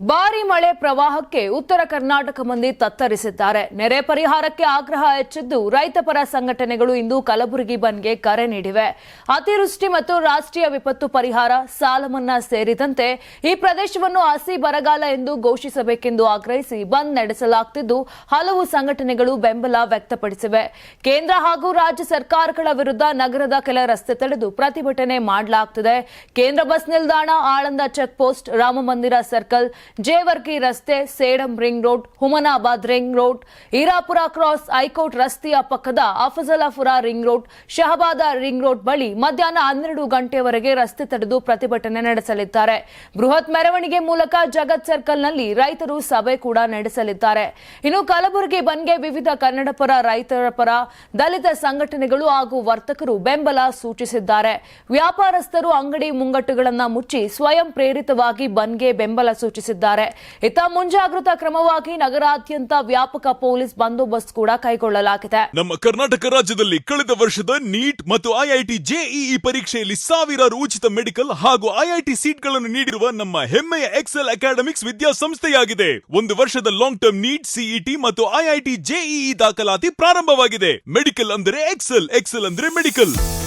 ಭಾರಿ ಮಳೆ ಪ್ರವಾಹಕ್ಕೆ ಉತ್ತರ ಕರ್ನಾಟಕ ಮಂದಿ ತತ್ತರಿಸಿದ್ದಾರೆ. ನೆರೆ ಪರಿಹಾರಕ್ಕೆ ಆಗ್ರಹ ಹೆಚ್ಚಿದ್ದು ರೈತಪರ ಸಂಘಟನೆಗಳು ಇಂದು ಕಲಬುರಗಿ ಬಂದ್ಗೆ ಕರೆ ನೀಡಿವೆ. ಅತಿವೃಷ್ಟಿ ಮತ್ತು ರಾಷ್ಟ್ರೀಯ ವಿಪತ್ತು ಪರಿಹಾರ, ಸಾಲ ಮನ್ನಾ ಸೇರಿದಂತೆ ಈ ಪ್ರದೇಶವನ್ನು ಹಸಿ ಬರಗಾಲ ಎಂದು ಘೋಷಿಸಬೇಕೆಂದು ಆಗ್ರಹಿಸಿ ಬಂದ್ ನಡೆಸಲಾಗುತ್ತಿದ್ದು ಹಲವು ಸಂಘಟನೆಗಳು ಬೆಂಬಲ ವ್ಯಕ್ತಪಡಿಸಿವೆ. ಕೇಂದ್ರ ಹಾಗೂ ರಾಜ್ಯ ಸರ್ಕಾರಗಳ ವಿರುದ್ಧ ನಗರದ ಕೆಲ ರಸ್ತೆ ತಡೆದು ಪ್ರತಿಭಟನೆ ಮಾಡಲಾಗುತ್ತಿದೆ ಕೇಂದ್ರ ಬಸ್ ನಿಲ್ದಾಣ, Aland check post Ram Mandir circle Jewargi ರಸ್ತೆ Sedam ring road, Humnabad ring road Irapura cross high court ರಸ್ತೆಯ ಪಕ್ಕದ Afzalpur ring road, Shahabad ring road ಬಳಿ ಮಧ್ಯಾಹ್ನ ಹನ್ನೆರಡು ಗಂಟೆವರೆಗೆ ರಸ್ತೆ ತಡೆದು ಪ್ರತಿಭಟನೆ ನಡೆಸಲಿದ್ದಾರೆ. ಬೃಹತ್ ಮೆರವಣಿಗೆ ಮೂಲಕ ಜಗತ್ ಸರ್ಕಲ್ನಲ್ಲಿ ರೈತರು ಸಭೆ ಕೂಡ ನಡೆಸಲಿದ್ದಾರೆ. ಇನ್ನು ಕಲಬುರಗಿ ಬಂದ್ಗೆ ವಿವಿಧ ಕನ್ನಡ ಪರ ರೈತರ ಪರ ದಲಿತ ಸಂಘಟನೆಗಳು ಹಾಗೂ ವರ್ತಕರು ಬೆಂಬಲ ಸೂಚಿಸಿದ್ದಾರೆ. ವ್ಯಾಪಾರಸ್ಥರು ಅಂಗಡಿ ಮುಂಗಟ್ಟುಗಳನ್ನು ಮುಚ್ಚಿ ಸ್ವಯಂ ಪ್ರೇರಿತವಾಗಿ ಬಂದ್ಗೆ ಬೆಂಬಲ ಸೂಚಿಸಿದ್ದಾರೆ. ಇತ್ತ ಮುಂಜಾಗ್ರತಾ ಕ್ರಮವಾಗಿ ನಗರಾದ್ಯಂತ ವ್ಯಾಪಕ ಪೊಲೀಸ್ ಬಂದೋಬಸ್ತ್ ಕೂಡ ಕೈಗೊಳ್ಳಲಾಗಿದೆ. ನಮ್ಮ ಕರ್ನಾಟಕ ರಾಜ್ಯದಲ್ಲಿ ಕಳೆದ ವರ್ಷದ ನೀಟ್ ಮತ್ತು ಐಐಟಿ ಜೆಇಇ ಪರೀಕ್ಷೆಯಲ್ಲಿ ಸಾವಿರಾರು ಉಚಿತ ಮೆಡಿಕಲ್ ಹಾಗೂ ಐಐಟಿ ಸೀಟ್ಗಳನ್ನು ನೀಡಿರುವ ನಮ್ಮ ಹೆಮ್ಮೆಯ ಎಕ್ಸೆಲ್ ಅಕಾಡೆಮಿಕ್ಸ್ ವಿದ್ಯಾಸಂಸ್ಥೆಯಾಗಿದೆ. ಒಂದು ವರ್ಷದ ಲಾಂಗ್ ಟರ್ಮ್ ನೀಟ್, ಸಿಇಟಿ ಮತ್ತು ಐಐಟಿ ಜೆಇಇ ದಾಖಲಾತಿ ಪ್ರಾರಂಭವಾಗಿದೆ. ಮೆಡಿಕಲ್ ಅಂದರೆ ಎಕ್ಸೆಲ್ ಎಕ್ಸೆಲ್ ಅಂದ್ರೆ ಮೆಡಿಕಲ್.